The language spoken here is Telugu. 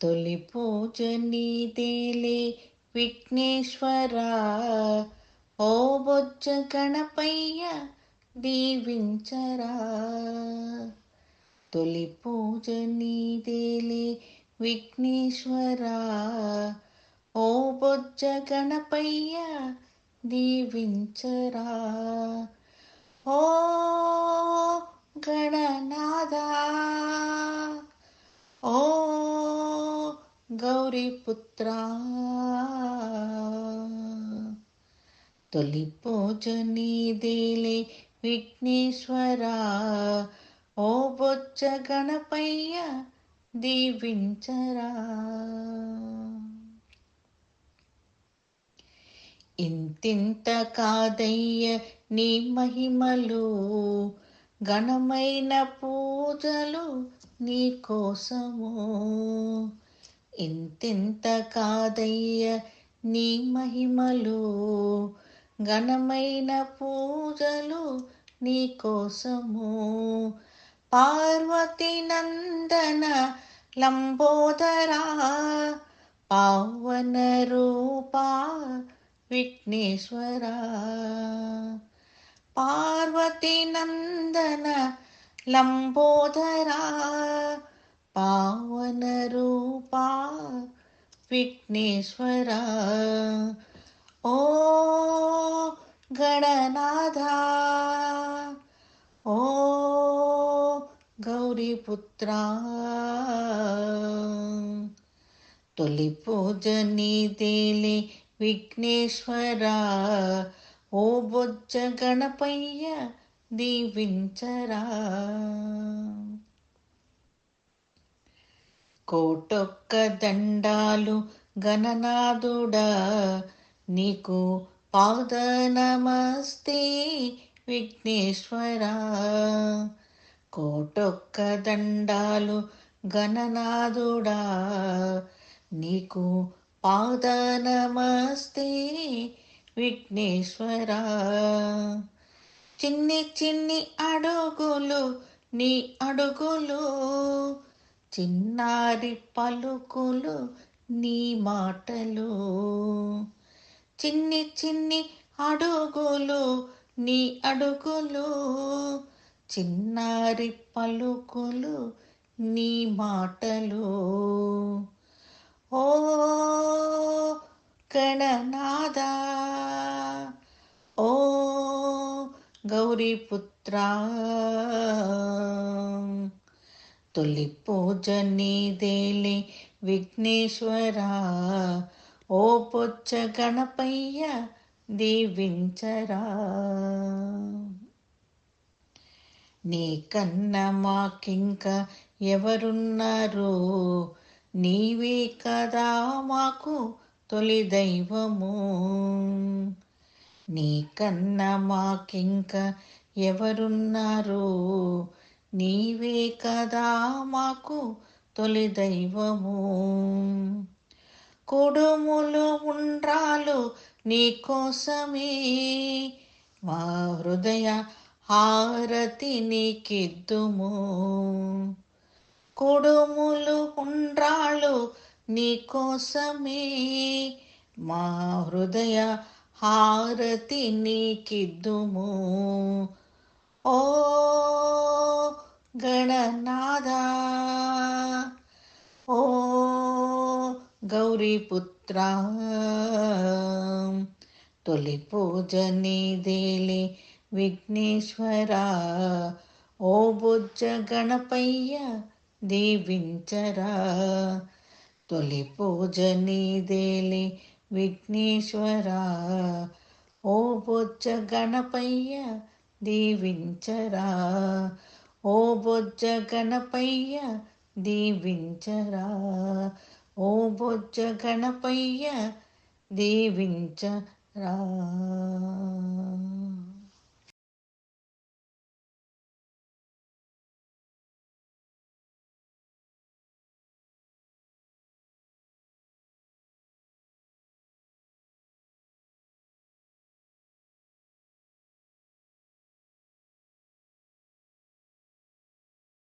తొలి పూజ నీదేలే విఘ్నేశ్వరా ఓ బొజ్జ గణపయ్య దీవించరా తొలి పూజ నీదేలే విఘ్నేశ్వరా ఓ బొజ్జ గణపయ్య దీవించరా ఓ గణనాదా ఓ గౌరీపుత్ర. తొలి పూజనీదేలే నీదేలే విఘ్నేశ్వరా. ఓ బొచ్చ గణపయ్య దీవించరా. ఇంతింత కాదయ్య నీ మహిమలు ఘనమైన పూజలు నీ కోసము. ఇంతింత కాదయ్య నీ మహిమలు ఘనమైన పూజలు నీ కోసము. పార్వతి నందన లంబోదరా పావన రూపా విఘ్నేశ్వరా. పార్వతి నందన లంబోదరా పావన రూపా విఘ్నేశ్వరా. ఓ గణనాథా ఓ గౌరీపుత్రా. తొలి పూజ నీదేలే విఘ్నేశ్వర. ఓ బొజ్జ గణపయ్య దీవించరా. కోటొక్క దండాలు గణనాథుడా నీకు పాద నమస్తే విఘ్నేశ్వరా. కోటొక్క దండాలు గణనాథుడా నీకు పాద నమస్తే విఘ్నేశ్వరా. చిన్ని చిన్ని అడుగులు నీ అడుగులు చిన్నారి పలుకులు నీ మాటలు. చిన్ని చిన్ని అడుగులు నీ అడుగులు. చిన్నారి పలుకులు నీ మాటలు. ఓ కణనాద ఓ గౌరీపుత్ర. తొలి పూజ నీదేలే విఘ్నేశ్వరా. ఓ పొచ్చ గణపయ్య దీవించరా. నీ కన్న మాకింకా ఎవరున్నారు? నీవే కదా మాకు తొలి దైవము. నీ కన్న మాకింకా ఎవరున్నారు? నీవే కదా మాకు తొలి దైవము. కుడుములు ఉండ్రాలు నీ కోసమే. మా హృదయ హారతి నీకిద్దుము. కుడుములు ఉండ్రాలు నీ కోసమే. మా హృదయ హారతి నీకిద్దుము. ఓ గణనాదా ఓ గౌరీపుత్ర తొలి పూజ నీదేలే విఘ్నేశ్వర ఓ బుజ్జ గణపయ్య దీవించరా. తొలి పూజ నీదేలే విఘ్నేశ్వర ఓ బొజ్జ గణపయ్య దీవించరా. ఓ బొజ్జ గణపయ్య దీవించరా. ఓ బొజ్జ గణపయ్య దీవించరా.